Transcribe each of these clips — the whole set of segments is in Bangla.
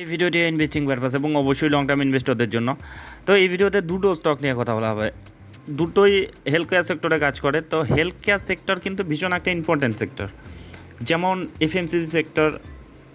এই ভিডিওটি ইনভেস্টিং পারপাস এবং অবশ্যই লং টার্ম ইনভেস্টরদের জন্য। তো এই ভিডিওতে দুটো স্টক নিয়ে কথা বলা হবে। দুটোই হেলথ কেয়ার সেক্টরে কাজ করে। তো হেলথ কেয়ার সেক্টর কিন্তু ভীষণ একটা ইম্পর্ট্যান্ট সেক্টর যেমন এফএমসিজি সেক্টর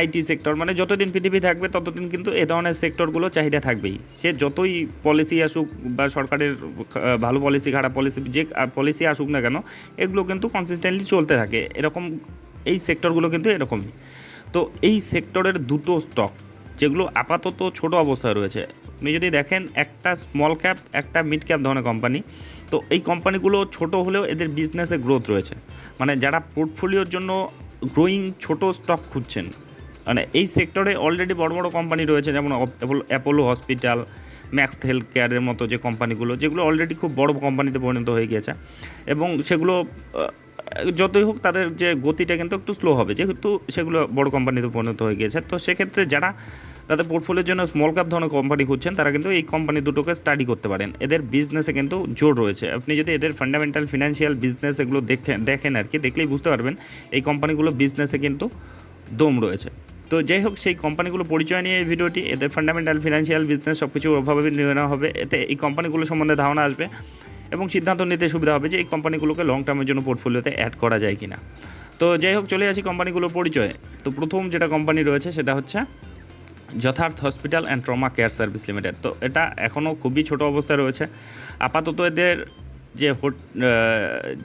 আইটি সেক্টর মানে যতদিন পৃথিবী থাকবে, ততদিন কিন্তু এ ধরনের সেক্টরগুলো চাহিদা থাকবেই। সে যতই পলিসি আসুক বা সরকারের ভালো পলিসি খারাপ পলিসি যে পলিসি আসুক না কেন, এগুলো কিন্তু কনসিস্টেন্টলি চলতে থাকে। এরকম এই সেক্টরগুলো কিন্তু এরকমই। তো এই সেক্টরের দুটো স্টক যেগুলো আপাতত ছোট অবস্থায় রয়েছে। আপনি যদি দেখেন, একটা স্মল ক্যাপ একটা মিড ক্যাপ ধরনের কোম্পানি তো এই কোম্পানিগুলো ছোট হলেও এদের বিজনেসে গ্রোথ রয়েছে। মানে যারা পোর্টফোলিওর জন্য গ্রোয়িং ছোট স্টক খুঁজছেন মানে এই সেক্টরে অলরেডি বড় বড় কোম্পানি রয়েছে, যেমন অ্যাপোলো হসপিটাল ম্যাক্স হেলথ কেয়ারের মতো যে কোম্পানিগুলো যেগুলো অলরেডি খুব বড় কোম্পানিতে পরিণত হয়ে গিয়েছে। এবং সেগুলো যতই হোক তাদের যে গতিটা কিন্তু একটু স্লো হবে, যেহেতু সেগুলো বড় কোম্পানিতে পরিণত হয়ে গিয়েছে। তো সেক্ষেত্রে যারা তাদের পোর্টফোলিওর জন্য স্মল ক্যাপ ধরনের কোম্পানি খুঁজছেন, তারা কিন্তু এই কোম্পানি দুটোকে স্টাডি করতে পারেন। এদের বিজনেসে কিন্তু জোর রয়েছে। আপনি যদি এদের ফান্ডামেন্টাল ফিনান্সিয়াল বিজনেস এগুলো দেখেন দেখেন আর কি, দেখলেই বুঝতে পারবেন এই কোম্পানিগুলো বিজনেসে কিন্তু দম রয়েছে। তো যাই হোক, সেই কোম্পানিগুলো পরিচয় নিয়ে এই ভিডিওটি, এদের ফান্ডামেন্টাল ফিনান্সিয়াল বিজনেস সব কিছু ওভাবে নেওয়া হবে। এতে এই কোম্পানিগুলো সম্বন্ধে ধারণা আসবে। এবং সিদ্ধান্ত নিতে সুবিধা হবে যে এই কোম্পানিগুলোকে লং টার্মের জন্য পোর্টফোলিওতে অ্যাড করা যায় কিনা। তো যাই হোক, চলে আসি কোম্পানিগুলোর পরিচয়ে। তো প্রথম যেটা কোম্পানি রয়েছে সেটা হচ্ছে Yatharth hospital and trauma care service limited তো এটা এখনও খুবই ছোট অবস্থায় রয়েছে। আপাতত এদের যে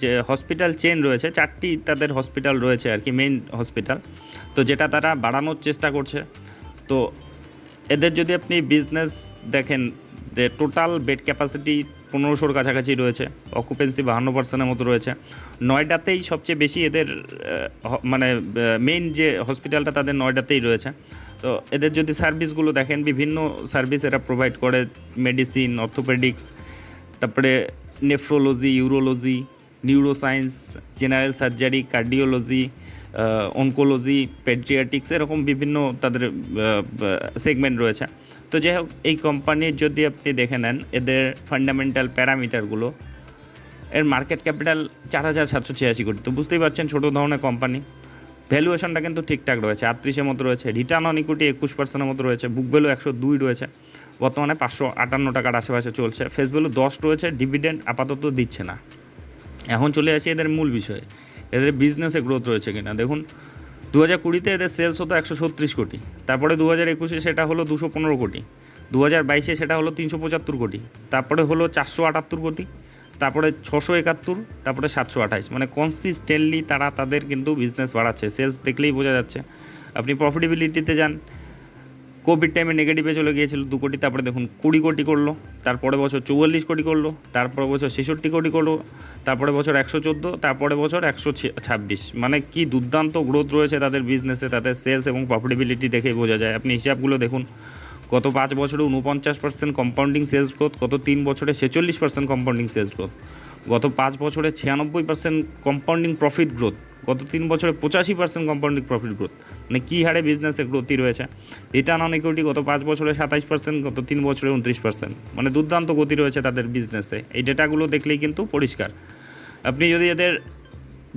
যে হসপিটাল চেন রয়েছে, চারটি তাদের হসপিটাল রয়েছে আর কি মেইন হসপিটাল তো যেটা তারা বাড়ানোর চেষ্টা করছে। তো এদের যদি আপনি বিজনেস দেখেন, যে টোটাল বেড ক্যাপাসিটি পনেরোশোর কাছাকাছি রয়েছে অকুপেন্সি বাহান্ন পার্সেন্টের মতো রয়েছে। নয়ডাতেই সবচেয়ে বেশি এদের মানে মেইন যে হসপিটালটা তাদের নয়ডাতেই রয়েছে। তো এদের যদি সার্ভিসগুলো দেখেন, বিভিন্ন সার্ভিস এরা প্রোভাইড করে মেডিসিন অর্থোপেডিক্স তারপরে nephrology urology neuroscience general surgery cardiology oncology paediatrics এরকম বিভিন্ন তাদের সেগমেন্ট রয়েছে। তো যাই হোক, এই কোম্পানির যদি আপনি দেখে নেন, এদের ফান্ডামেন্টাল প্যারামিটারগুলো এর মার্কেট ক্যাপিটাল চার হাজার সাতশো ছিয়াশি কোটি। তো বুঝতেই পারছেন ছোটো ধরনের কোম্পানি ভ্যালুয়েশনটা কিন্তু ঠিকঠাক রয়েছে আটত্রিশের মতো রয়েছে রিটার্ন অন ইকুইটি একুশ পার্সেন্টের মতো রয়েছে বুক ভ্যালু একশো দুই রয়েছে, বর্তমানে পাঁচশো আটান্ন টাকার আশেপাশে চলছে ফেস ভ্যালু দশ রয়েছে ডিভিডেন্ড আপাতত দিচ্ছে না। এখন চলে আসি এদের মূল বিষয়ে, এদের বিজনেসে গ্রোথ রয়েছে কিনা। দেখুন দু হাজার কুড়িতে এদের সেলস হতো একশো ছত্রিশ কোটি। তারপরে দু হাজার একুশে সেটা হলো দুশো পনেরো কোটি। দু হাজার বাইশে সেটা হলো তিনশো পঁচাত্তর কোটি। তারপরে হলো চারশো আটাত্তর কোটি। তারপরে ছশো একাত্তর, তারপরে সাতশো আঠাশ মানে কনসিস্টেন্টলি তারা তাদের কিন্তু বিজনেস বাড়াচ্ছে। সেলস দেখলেই বোঝা যাচ্ছে। আপনি প্রফিটেবিলিটিতে যান কোভিড টাইমে নেগেটিভে চলে গিয়েছিল, দু কোটি, তারপরে দেখুন কুড়ি কোটি করল, তারপরে বছর চৌয়াল্লিশ কোটি করল, তারপরে বছর ছেষট্টি কোটি করল, তারপরে বছর একশো চোদ্দ, তারপরে বছর একশো ছাব্বিশ। মানে কি দুর্দান্ত গ্রোথ রয়েছে তাদের বিজনেসে তাদের সেলস এবং প্রফিটেবিলিটি দেখেই বোঝা যায়। আপনি হিসাবগুলো দেখুন, গত পাঁচ বছরে উনপঞ্চাশ পার্সেন্ট কম্পাউন্ডিং সেলস গ্রোথ গত তিন বছরে ছেচল্লিশ পার্সেন্ট কম্পাউন্ডিং সেলস গ্রোথ গত পাঁচ বছরে ছিয়ানব্বই পার্সেন্ট কম্পাউন্ডিং প্রফিট গ্রোথ গত তিন বছরে পঁচাশি পার্সেন্ট কম্পাউন্ডিং প্রফিট গ্রোথ মানে কী হারে বিজনেসে গ্রোথই রয়েছে? রিটার্ন অন ইকুইটি গত পাঁচ বছরে সাতাইশ পার্সেন্ট গত তিন বছরে উনত্রিশ পার্সেন্ট মানে দুর্দান্ত গতি রয়েছে তাদের বিজনেসে এই ডেটাগুলো দেখলেই কিন্তু পরিষ্কার। আপনি যদি এদের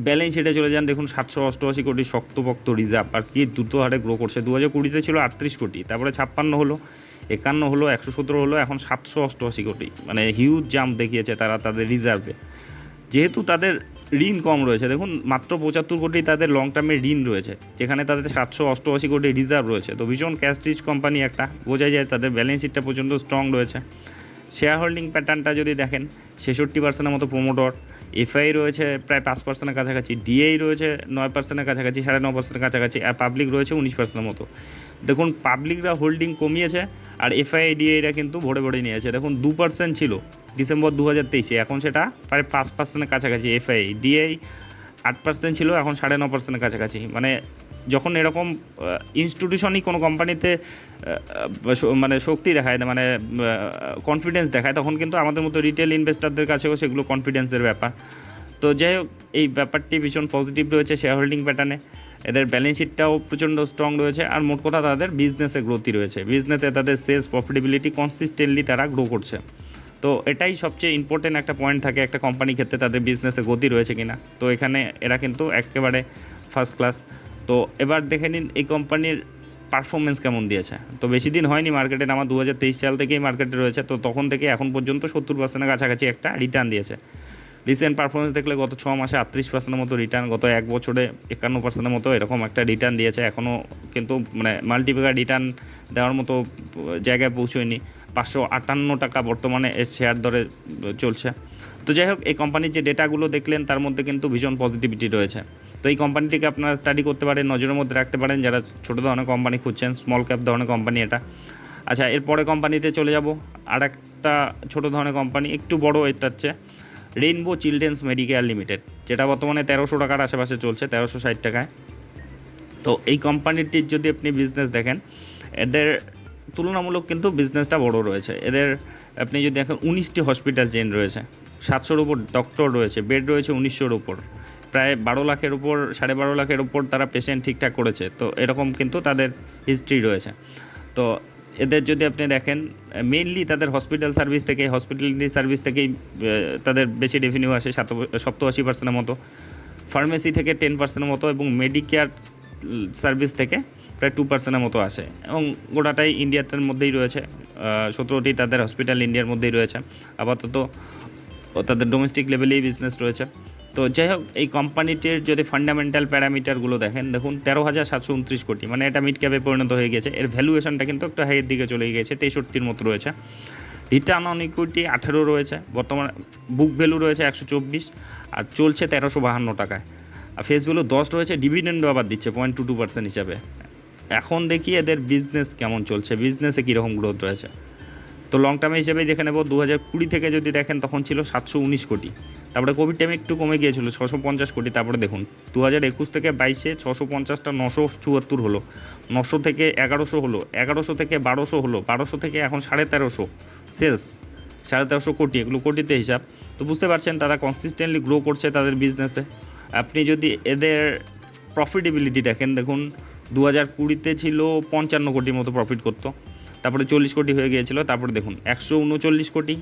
ব্যালেন্স শিটে চলে যান, দেখুন সাতশো অষ্টআশি কোটি শক্তপোক্ত রিজার্ভ আর কি দ্রুত হারে গ্রো করছে। দু হাজার কুড়িতে ছিল আটত্রিশ কোটি, তারপরে ছাপ্পান্ন হলো। একান্ন হলো, একশো সতেরো হলো, এখন সাতশো অষ্টআশি কোটি। মানে হিউজ জাম্প দেখিয়েছে তারা তাদের রিজার্ভে যেহেতু তাদের ঋণ কম রয়েছে, দেখুন, মাত্র পঁচাত্তর কোটি তাদের লং টার্মে ঋণ রয়েছে, যেখানে তাদের সাতশো অষ্টআশি কোটি রিজার্ভ রয়েছে। তো ভীষণ ক্যাশ রিচ কোম্পানি একটা বোঝা যায় তাদের ব্যালেন্স শিটটা পর্যন্ত স্ট্রং রয়েছে। শেয়ার হোল্ডিং প্যাটার্নটা যদি দেখেন, ছেষট্টি পার্সেন্টের মতো প্রোমোটর এফআই রয়েছে প্রায় পাঁচ পার্সেন্টের কাছাকাছি, ডিএই রয়েছে নয় পার্সেন্টের কাছাকাছি, সাড়ে ন পার্সেন্টের কাছাকাছি, আর পাবলিক রয়েছে উনিশ পার্সেন্টের মতো। দেখুন, পাবলিকরা হোল্ডিং কমিয়েছে আর এফআই, ডিএইরা কিন্তু ভরে ভরে নিয়েছে। দেখুন, দু পার্সেন্ট ছিল ডিসেম্বর দু হাজার তেইশে, এখন সেটা প্রায় পাঁচ পার্সেন্টের কাছাকাছি এফআই, ডিএই আট পার্সেন্ট ছিল, এখন সাড়ে ন পার্সেন্টের কাছাকাছি। মানে যখন এরকম ইনস্টিটিউশনই কোনো কোম্পানিতে মানে শক্তি দেখায় মানে কনফিডেন্স দেখায়, তখন কিন্তু আমাদের মতো রিটেল ইনভেস্টারদের কাছেও সেগুলো কনফিডেন্সের ব্যাপার। তো যাই হোক, এই ব্যাপারটি ভীষণ পজিটিভ রয়েছে শেয়ার হোল্ডিং প্যাটার্নে এদের ব্যালেন্স শিটটাও প্রচণ্ড স্ট্রং রয়েছে, আর মোট কথা তাদের বিজনেসে গ্রোথই রয়েছে। বিজনেসে তাদের সেলস প্রফিটেবিলিটি কনসিস্টেন্টলি তারা গ্রো করছে। তো এটাই সবচেয়ে ইম্পর্টেন্ট একটা পয়েন্ট থাকে একটা কোম্পানির ক্ষেত্রে তাদের বিজনেসে গতি রয়েছে কিনা। তো এখানে এরা কিন্তু একেবারে ফার্স্ট ক্লাস তো এবার দেখে নিন এই কোম্পানির পারফরমেন্স কেমন দিয়েছে। তো বেশি দিন হয়নি মার্কেটে আমার দু হাজার তেইশ সাল থেকেই মার্কেটে রয়েছে। তো তখন থেকে এখন পর্যন্ত সত্তর পার্সেন্টের কাছাকাছি একটা রিটার্ন দিয়েছে। রিসেন্ট পারফরমেন্স দেখলে গত ছ মাসে আটত্রিশ পার্সেন্টের মতো রিটার্ন গত এক বছরে একান্ন পার্সেন্টের মতো এরকম একটা রিটার্ন দিয়েছে। এখনও কিন্তু মানে মাল্টিপ্যাকার রিটার্ন দেওয়ার মতো জায়গায় পৌঁছয়নি। পাঁচশো আটান্ন টাকা বর্তমানে এর শেয়ার দরে চলছে। তো যাই হোক, এই কোম্পানির যে ডেটাগুলো দেখলেন, তার মধ্যে কিন্তু ভীষণ পজিটিভিটি রয়েছে। তো এই কোম্পানিটিকে আপনারা স্টাডি করতে পারেন, নজরের মধ্যে রাখতে পারেন। যারা ছোটো ধরনের কোম্পানি খুঁজছেন স্মল ক্যাপ ধরনের কোম্পানি এটা। আচ্ছা এরপরে কোম্পানিতে চলে যাব। আর একটা ছোটো ধরনের কোম্পানি একটু বড় এটা হচ্ছে রেইনবো চিলড্রেন্স মেডিকেল লিমিটেড, যেটা বর্তমানে তেরোশো টাকার আশেপাশে চলছে, তেরোশো ষাট টাকায়। তো এই কোম্পানিটির যদি আপনি বিজনেস দেখেন, এদের তুলনামূলক কিন্তু বিজনেসটা বড় রয়েছে। এদের আপনি যদি দেখেন, উনিশটি হসপিটাল চেন রয়েছে। সাতশোর উপর ডক্টর রয়েছে বেড রয়েছে উনিশশোর উপর। প্রায় বারো লাখের উপর, সাড়ে বারো লাখের উপর তারা পেশেন্ট ঠিকঠাক করেছে। তো এরকম কিন্তু তাদের হিস্ট্রি রয়েছে। তো এদের যদি আপনি দেখেন মেইনলি তাদের হসপিটাল সার্ভিস থেকে হসপিটালিটি সার্ভিস থেকেই তাদের বেশি রেভিনিউ আসে সাত সপ্তাহ আশি পার্সেন্টের মতো। ফার্মেসি থেকে টেন পার্সেন্টের মতো এবং মেডিকেয়ার সার্ভিস থেকে প্রায় টু পার্সেন্টের মতো আসে। এবং গোটাটাই ইন্ডিয়ার মধ্যেই রয়েছে। সতেরোটি তাদের হসপিটাল ইন্ডিয়ার মধ্যেই রয়েছে। আপাতত তাদের ডোমেস্টিক লেভেলেই বিজনেস রয়েছে। তো যাই হোক, এই কোম্পানিটির যদি ফান্ডামেন্টাল প্যারামিটারগুলো দেখেন, দেখুন তেরো হাজার সাতশো উনত্রিশ কোটি মানে এটা মিড ক্যাপে পরিণত হয়ে গেছে। এর ভ্যালুয়েশনটা কিন্তু একটু হাইয়ের দিকে চলে গেছে তেষট্টির মতো রয়েছে। রিটার্ন অন ইকুইটি আঠেরো রয়েছে, বর্তমানে বুক ভ্যালু রয়েছে একশো চব্বিশ, আর চলছে তেরোশো বাহান্ন টাকায়। আর ফেস ভ্যালু দশ রয়েছে ডিভিডেন্ডও আবার দিচ্ছে পয়েন্ট টু টু পার্সেন্ট হিসাবে। এখন দেখি এদের বিজনেস কেমন চলছে বিজনেসে কীরকম গ্রোথ রয়েছে। তো লং টার্মে হিসেবেই দেখে নেব দু হাজার কুড়ি থেকে যদি দেখেন তখন ছিল সাতশো উনিশ কোটি। তারপরে কোভিড টাইমে একটু কমে গিয়েছিল, ছশো পঞ্চাশ কোটি, তারপরে দেখুন দু হাজার একুশ থেকে বাইশে ছশো পঞ্চাশটা নশো চুয়াত্তর হলো। নশো থেকে এগারোশো হলো, এগারোশো থেকে বারোশো হলো, বারোশো থেকে এখন সাড়ে তেরোশো সেলস, সাড়ে তেরোশো কোটি, এগুলো কোটিতে হিসাব। তো বুঝতে পারছেন, তারা কনসিস্টেন্টলি গ্রো করছে তাদের বিজনেসে আপনি যদি এদের প্রফিটেবিলিটি দেখেন, দেখুন দু হাজার কুড়িতে ছিল পঞ্চান্ন কোটির মতো প্রফিট করতো। তারপরে চল্লিশ কোটি হয়ে গিয়েছিল, তারপরে দেখুন, একশো উনচল্লিশ কোটি,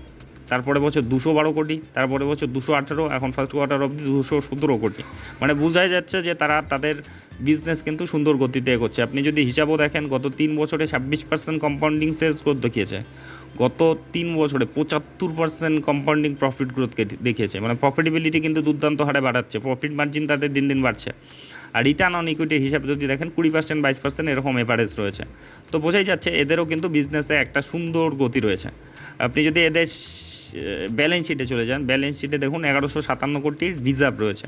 তারপরে বছর দুশো বারো কোটি, তারপরে বছর দুশো আঠেরো, এখন ফার্স্ট কোয়ার্টার অবধি দুশো সতেরো কোটি। মানে বোঝাই যাচ্ছে যে তারা তাদের বিজনেস কিন্তু সুন্দর গতিতে এগোচ্ছে। আপনি যদি হিসাবও দেখেন, গত তিন বছরে ছাব্বিশ পার্সেন্ট কম্পাউন্ডিং সেলস গ্রোথ দেখিয়েছে। গত তিন বছরে পঁচাত্তর পার্সেন্ট কম্পাউন্ডিং প্রফিট গ্রোথকে দেখিয়েছে। মানে প্রফিটেবিলিটি কিন্তু দুর্দান্ত হারে বাড়াচ্ছে প্রফিট মার্জিন তাদের দিন দিন বাড়ছে। আর রিটার্ন অন ইকুইটি হিসাবে যদি দেখেন কুড়ি পার্সেন্ট বাইশ পার্সেন্ট এরকম এভারেজ রয়েছে। তো বোঝাই যাচ্ছে এদেরও কিন্তু বিজনেসে একটা সুন্দর গতি রয়েছে। আপনি যদি এদের ব্যালেন্স শিটে চলে যান ব্যালেন্স শিটে দেখুন এগারোশো সাতান্ন কোটি রিজার্ভ রয়েছে,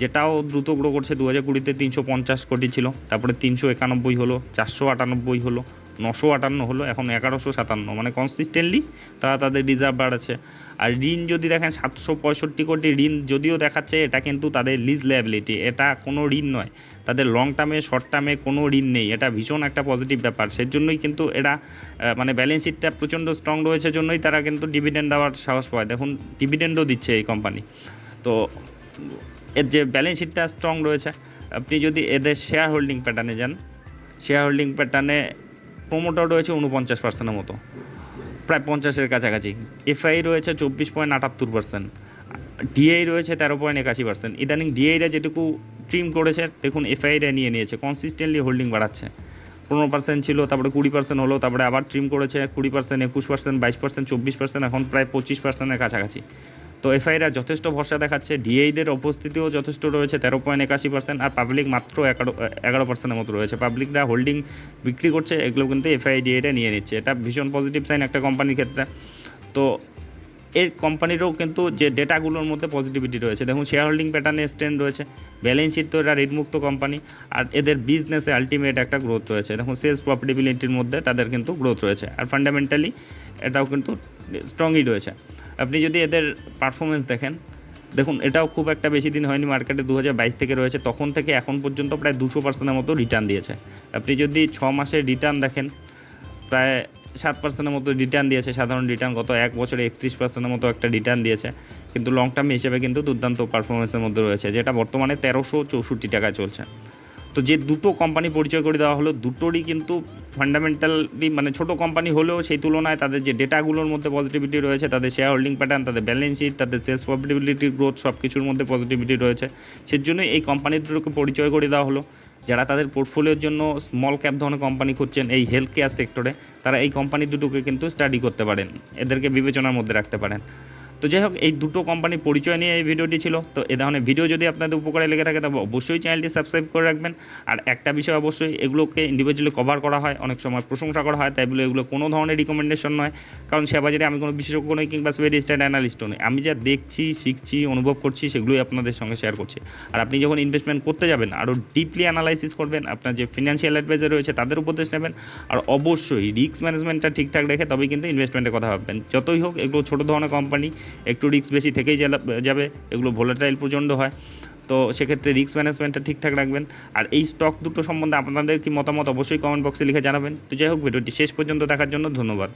যেটাও দ্রুত গ্রো করছে। দু হাজার কুড়িতে তিনশো পঞ্চাশ কোটি ছিল, তারপরে তিনশো একানব্বই হলো, চারশো আটানব্বই হলো নশো আটান্ন হলো, এখন এগারোশো সাতান্ন। মানে কনসিস্টেন্টলি তারা তাদের রিজার্ভ বাড়াচ্ছে। আর ঋণ যদি দেখেন, সাতশো পঁয়ষট্টি কোটি ঋণ যদিও দেখাচ্ছে, এটা কিন্তু তাদের লিজ লায়াবিলিটি এটা কোনো ঋণ নয়। তাদের লং টার্মে শর্ট টার্মে কোনো ঋণ নেই। এটা ভীষণ একটা পজিটিভ ব্যাপার। সেজন্যই কিন্তু এরা মানে ব্যালেন্স শিটটা প্রচণ্ড স্ট্রং রয়েছে, জন্যই তারা কিন্তু ডিভিডেন্ড দেওয়ার সাহস পায়। দেখুন ডিভিডেন্ডও দিচ্ছে এই কোম্পানি তো, এর যে ব্যালেন্স শিটটা স্ট্রং রয়েছে, আপনি যদি এদের শেয়ার হোল্ডিং প্যাটার্নে যান শেয়ার হোল্ডিং প্যাটার্নে প্রোমোটার রয়েছে উনপঞ্চাশ পার্সেন্টের মতো। প্রায় পঞ্চাশের কাছাকাছি। এফআই রয়েছে চব্বিশ পয়েন্ট আটাত্তর পার্সেন্ট ডিআই রয়েছে তেরো পয়েন্ট একাশি পার্সেন্ট ইদানিং ডিআইরা যেটুকু ট্রিম করেছে, দেখুন এফআইরা নিয়ে নিয়েছে কনসিস্টেন্টলি হোল্ডিং বাড়াচ্ছে। পনেরো পার্সেন্ট ছিল, তারপরে কুড়ি পার্সেন্ট হলো, তারপরে আবার ট্রিম করেছে, কুড়ি পার্সেন্ট একুশ পার্সেন্ট বাইশ পার্সেন্ট চব্বিশ পার্সেন্ট এখন প্রায় পঁচিশ পার্সেন্টের কাছাকাছি। তো এফআইরা যথেষ্ট ভরসা দেখাচ্ছে। ডিএইদের উপস্থিতিও যথেষ্ট রয়েছে, তেরো পয়েন্ট একাশি পার্সেন্ট আর পাবলিক মাত্র এগারো এগারো পার্সেন্টের মতো রয়েছে। পাবলিকরা হোল্ডিং বিক্রি করছে, এগুলো কিন্তু এফআই ডিআইটা নিয়ে নিচ্ছে। এটা ভীষণ পজিটিভ সাইন একটা কোম্পানির ক্ষেত্রে। তো এর কোম্পানিরও কিন্তু যে ডেটাগুলোর মধ্যে পজিটিভিটি রয়েছে। দেখুন শেয়ার হোল্ডিং প্যাটার্নে স্ট্রেন্ড রয়েছে। ব্যালেন্স শিট তো এরা ঋণমুক্ত কোম্পানি আর এদের বিজনেসে আলটিমেট একটা গ্রোথ রয়েছে। দেখুন সেলস প্রফিটেবিলিটির মধ্যে তাদের কিন্তু গ্রোথ রয়েছে। আর ফান্ডামেন্টালি এটাও কিন্তু স্ট্রংই রয়েছে। আপনি যদি এদের পারফরমেন্স দেখেন, দেখুন, এটাও খুব একটা বেশি দিন হয়নি মার্কেটে দু হাজার বাইশ থেকে রয়েছে, তখন থেকে এখন পর্যন্ত প্রায় দুশো পার্সেন্টের মতো রিটার্ন দিয়েছে। আপনি যদি ছ মাসের রিটার্ন দেখেন, প্রায় সাত পার্সেন্টের মতো রিটার্ন দিয়েছে, সাধারণ রিটার্ন গত এক বছরে একত্রিশ পার্সেন্টের মতো একটা রিটার্ন দিয়েছে। কিন্তু লং টার্ম হিসেবে কিন্তু দুর্দান্ত পারফরমেন্সের মধ্যে রয়েছে, যেটা বর্তমানে তেরোশো চৌষট্টি টাকায় চলছে। তো যে দুটো কোম্পানি পরিচয় করে দেওয়া হলো, দুটোরই কিন্তু ফান্ডামেন্টালি মানে ছোট কোম্পানি হলেও সেই তুলনায় তাদের যে ডেটাগুলোর মধ্যে পজিটিভিটি রয়েছে, তাদের শেয়ার হোল্ডিং প্যাটার্ন তাদের ব্যালেন্স শিট তাদের সেলস প্রফিটেবিলিটির গ্রোথ সব কিছুর মধ্যে পজিটিভিটি রয়েছে। সেজন্যই এই কোম্পানি দুটোকে পরিচয় করে দেওয়া হলো। যারা তাদের পোর্টফোলিওর জন্য স্মল ক্যাপ ধরনের কোম্পানি খুঁজছেন এই হেলথ কেয়ার সেক্টরে তারা এই কোম্পানি দুটোকে কিন্তু স্টাডি করতে পারেন। এদেরকে বিবেচনার মধ্যে রাখতে পারেন। তো যাই হোক, এই দুটো কোম্পানির পরিচয় নিয়ে এই ভিডিওটি ছিল। তো এ ধরনের ভিডিও যদি আপনাদের উপকারে লেগে থাকে, তবে অবশ্যই চ্যানেলটি সাবস্ক্রাইব করে রাখবেন। আর একটা বিষয় অবশ্যই, এগুলোকে ইন্ডিভিজুয়ালি কভার করা হয়, অনেক সময় প্রশংসা করা হয়, তাই এগুলো কোনো ধরনের রিকমেন্ডেশন নয়। কারণ শেয়ার বাজারে আমি কোনো বিশেষজ্ঞ নই কিংবা স্পেডিস্টার্ড অ্যানালিস্টও নই। আমি যা দেখছি, শিখছি, অনুভব করছি, সেগুলোই আপনাদের সঙ্গে শেয়ার করছি। আর আপনি যখন ইনভেস্টমেন্ট করতে যাবেন, আরও ডিপলি অ্যানালাইসিস করবেন, আপনার যে ফিনান্সিয়াল অ্যাডভাইজার রয়েছে, তাদের উপদেশ নেবেন। আর অবশ্যই রিস্ক ম্যানেজমেন্টটা ঠিকঠাক রেখে তবেই কিন্তু ইনভেস্টমেন্টের কথা ভাববেন। যতই হোক, এগুলো ছোটো ধরনের কোম্পানি একটু রিস্ক বেশি থেকেই যাবে, এগুলো ভোলাটাইল প্রচণ্ড হয়। তো সেক্ষেত্রে রিস্ক ম্যানেজমেন্টটা ঠিকঠাক রাখবেন। আর এই স্টক দুটো সম্বন্ধে আপনাদের কি মতামত অবশ্যই কমেন্ট বক্সে লিখে জানাবেন। তো যাই হোক, ভিডিওটি শেষ পর্যন্ত দেখার জন্য ধন্যবাদ।